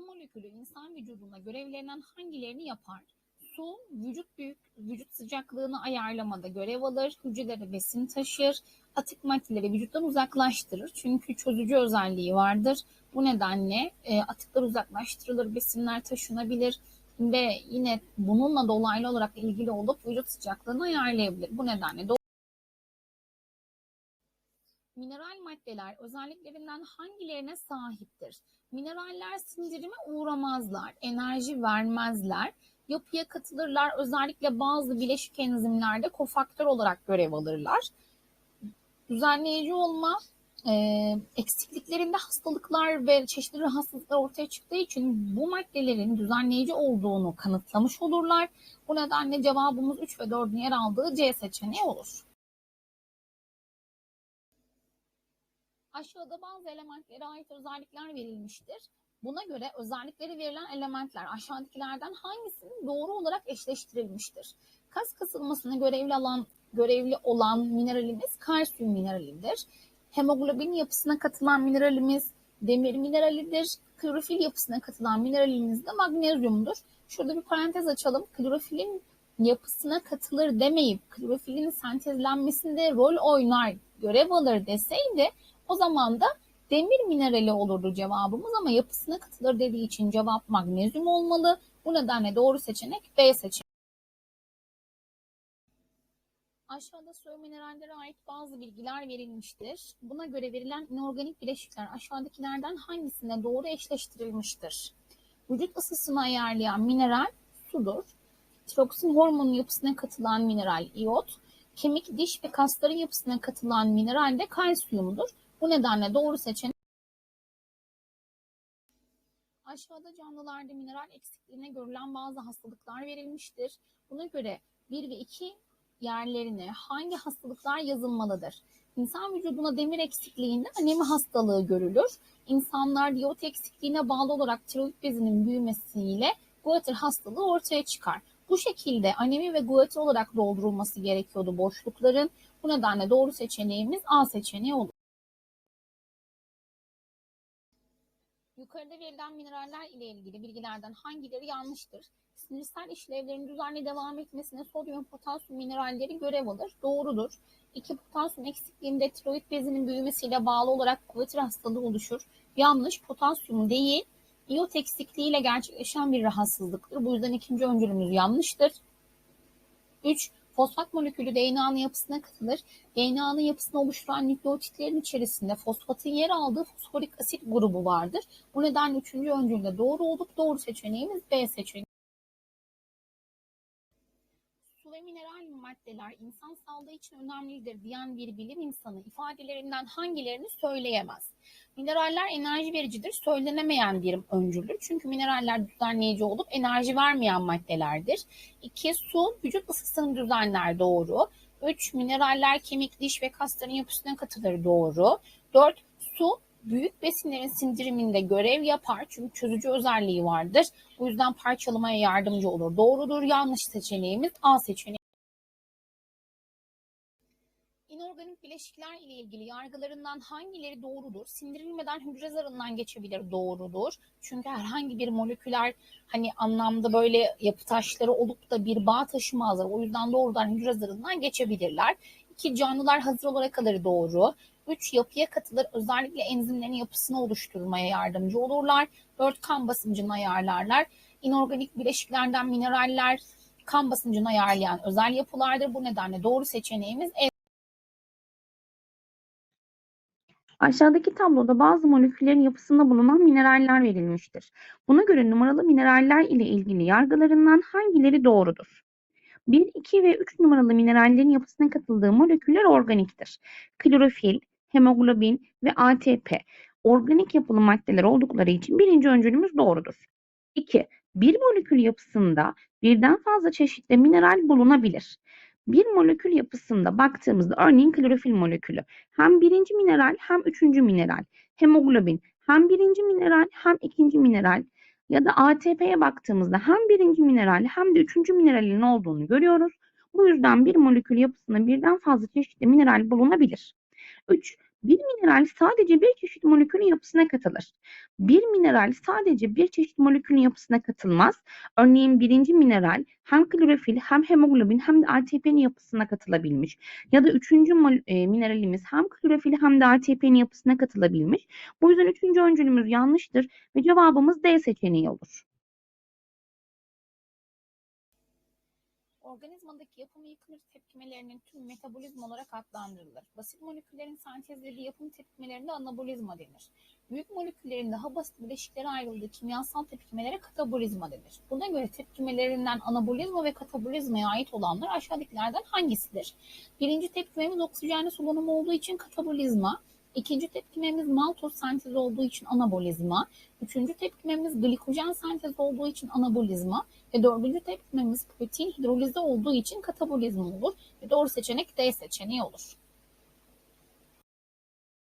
Su molekülü insan vücudunda görevlerinden hangilerini yapar? Su, vücut büyük, vücut sıcaklığını ayarlamada görev alır, hücrelere besin taşır, atık maddeleri vücuttan uzaklaştırır. Çünkü çözücü özelliği vardır. Bu nedenle e, atıklar uzaklaştırılır, besinler taşınabilir ve yine bununla dolaylı olarak ilgili olup vücut sıcaklığını ayarlayabilir. Bu nedenle de Mineral maddeler özelliklerinden hangilerine sahiptir? Mineraller sindirime uğramazlar, enerji vermezler, yapıya katılırlar. Özellikle bazı bileşik enzimlerde kofaktör olarak görev alırlar. Düzenleyici olma e, eksikliklerinde hastalıklar ve çeşitli rahatsızlıklar ortaya çıktığı için bu maddelerin düzenleyici olduğunu kanıtlamış olurlar. Bu nedenle cevabımız 3 ve 4'ün yer aldığı C seçeneği olur. Aşağıda bazı elementlere ait özellikler verilmiştir. Buna göre özellikleri verilen elementler aşağıdakilerden hangisinin doğru olarak eşleştirilmiştir? Kas kasılmasına görevli olan görevli olan mineralimiz kalsiyum mineralidir. Hemoglobin yapısına katılan mineralimiz demir mineralidir. Klorofil yapısına katılan mineralimiz de magnezyumdur. Şurada bir parantez açalım. Klorofilin yapısına katılır demeyip klorofilin sentezlenmesinde rol oynar, görev alır deseydi o zaman da demir minerali olurdu cevabımız ama yapısına katılır dediği için cevap magnezyum olmalı. Bu nedenle doğru seçenek B seçeneği. Aşağıda soy minerallere ait bazı bilgiler verilmiştir. Buna göre verilen inorganik bileşikler aşağıdakilerden hangisine doğru eşleştirilmiştir? Vücut ısısını ayarlayan mineral sudur. Tiroksin hormonu yapısına katılan mineral iot. Kemik, diş ve kasların yapısına katılan mineral de kalsiyumdur. Bu nedenle doğru seçenek Aşağıda canlılarda mineral eksikliğine görülen bazı hastalıklar verilmiştir. Buna göre 1 ve 2 yerlerine hangi hastalıklar yazılmalıdır? İnsan vücuduna demir eksikliğinde anemi hastalığı görülür. İnsanlar diyot eksikliğine bağlı olarak tiroid bezinin büyümesiyle goiter hastalığı ortaya çıkar. Bu şekilde anemi ve goiter olarak doldurulması gerekiyordu boşlukların. Bu nedenle doğru seçeneğimiz A seçeneği olur. Yukarıda verilen mineraller ile ilgili bilgilerden hangileri yanlıştır? Sinirsel işlevlerin düzenli devam etmesine sodyum potasyum mineralleri görev alır. Doğrudur. 2 potasyum eksikliğinde tiroid bezinin büyümesiyle bağlı olarak kuvvetli hastalığı oluşur. Yanlış. Potasyum değil. İyot eksikliğiyle gerçekleşen bir rahatsızlıktır. Bu yüzden ikinci öncülümüz yanlıştır. 3. Fosfat molekülü DNA'nın yapısına katılır. DNA'nın yapısını oluşturan nükleotitlerin içerisinde fosfatın yer aldığı fosforik asit grubu vardır. Bu nedenle üçüncü öncülde doğru olup doğru seçeneğimiz B seçeneği. Su ve mineral maddeler insan sağlığı için önemlidir diyen bir bilim insanı ifadelerinden hangilerini söyleyemez? Mineraller enerji vericidir, söylenemeyen bir öncüldür. Çünkü mineraller düzenleyici olup enerji vermeyen maddelerdir. 2. Su vücut ısısını düzenler doğru. 3. Mineraller kemik, diş ve kasların yapısına katılır doğru. 4. Su büyük besinlerin sindiriminde görev yapar çünkü çözücü özelliği vardır. Bu yüzden parçalamaya yardımcı olur. Doğrudur. Yanlış seçeneğimiz A seçeneği. İnorganik bileşikler ile ilgili yargılarından hangileri doğrudur? Sindirilmeden hücre zarından geçebilir doğrudur. Çünkü herhangi bir moleküler hani anlamda böyle yapı taşları olup da bir bağ taşımazlar. O yüzden doğrudan hücre zarından geçebilirler. İki canlılar hazır olarak alır doğru. 3 yapıya katılır. Özellikle enzimlerin yapısını oluşturmaya yardımcı olurlar. 4 kan basıncını ayarlarlar. İnorganik bileşiklerden mineraller kan basıncını ayarlayan özel yapılardır. Bu nedenle doğru seçeneğimiz Aşağıdaki tabloda bazı moleküllerin yapısında bulunan mineraller verilmiştir. Buna göre numaralı mineraller ile ilgili yargılarından hangileri doğrudur? 1, 2 ve 3 numaralı minerallerin yapısına katıldığı moleküller organiktir. Klorofil, hemoglobin ve ATP organik yapılı maddeler oldukları için birinci öncülümüz doğrudur. 2. Bir molekül yapısında birden fazla çeşitli mineral bulunabilir. Bir molekül yapısında baktığımızda örneğin klorofil molekülü hem birinci mineral hem üçüncü mineral. Hemoglobin hem birinci mineral hem ikinci mineral ya da ATP'ye baktığımızda hem birinci mineral hem de üçüncü mineralin olduğunu görüyoruz. Bu yüzden bir molekül yapısında birden fazla çeşitli mineral bulunabilir. 3. Bir mineral sadece bir çeşit molekülün yapısına katılır. Bir mineral sadece bir çeşit molekülün yapısına katılmaz. Örneğin birinci mineral hem klorofil hem hemoglobin hem de ATP'nin yapısına katılabilmiş. Ya da üçüncü e, mineralimiz hem klorofil hem de ATP'nin yapısına katılabilmiş. Bu yüzden üçüncü öncülümüz yanlıştır ve cevabımız D seçeneği olur. Organizmadaki yapımı yıkılır tepkimelerinin tüm metabolizma olarak adlandırılır. Basit moleküllerin sentezlediği yapım tepkimelerine anabolizma denir. Büyük moleküllerin daha basit bileşiklere ayrıldığı kimyasal tepkimelere katabolizma denir. Buna göre tepkimelerinden anabolizma ve katabolizmaya ait olanlar aşağıdakilerden hangisidir? Birinci tepkimemiz oksijenli solunum olduğu için katabolizma. İkinci tepkimemiz maltoz sentezi olduğu için anabolizma. Üçüncü tepkimemiz glikojen sentezi olduğu için anabolizma. Ve dördüncü tepkimemiz protein hidrolizi olduğu için katabolizma olur. Ve doğru seçenek D seçeneği olur.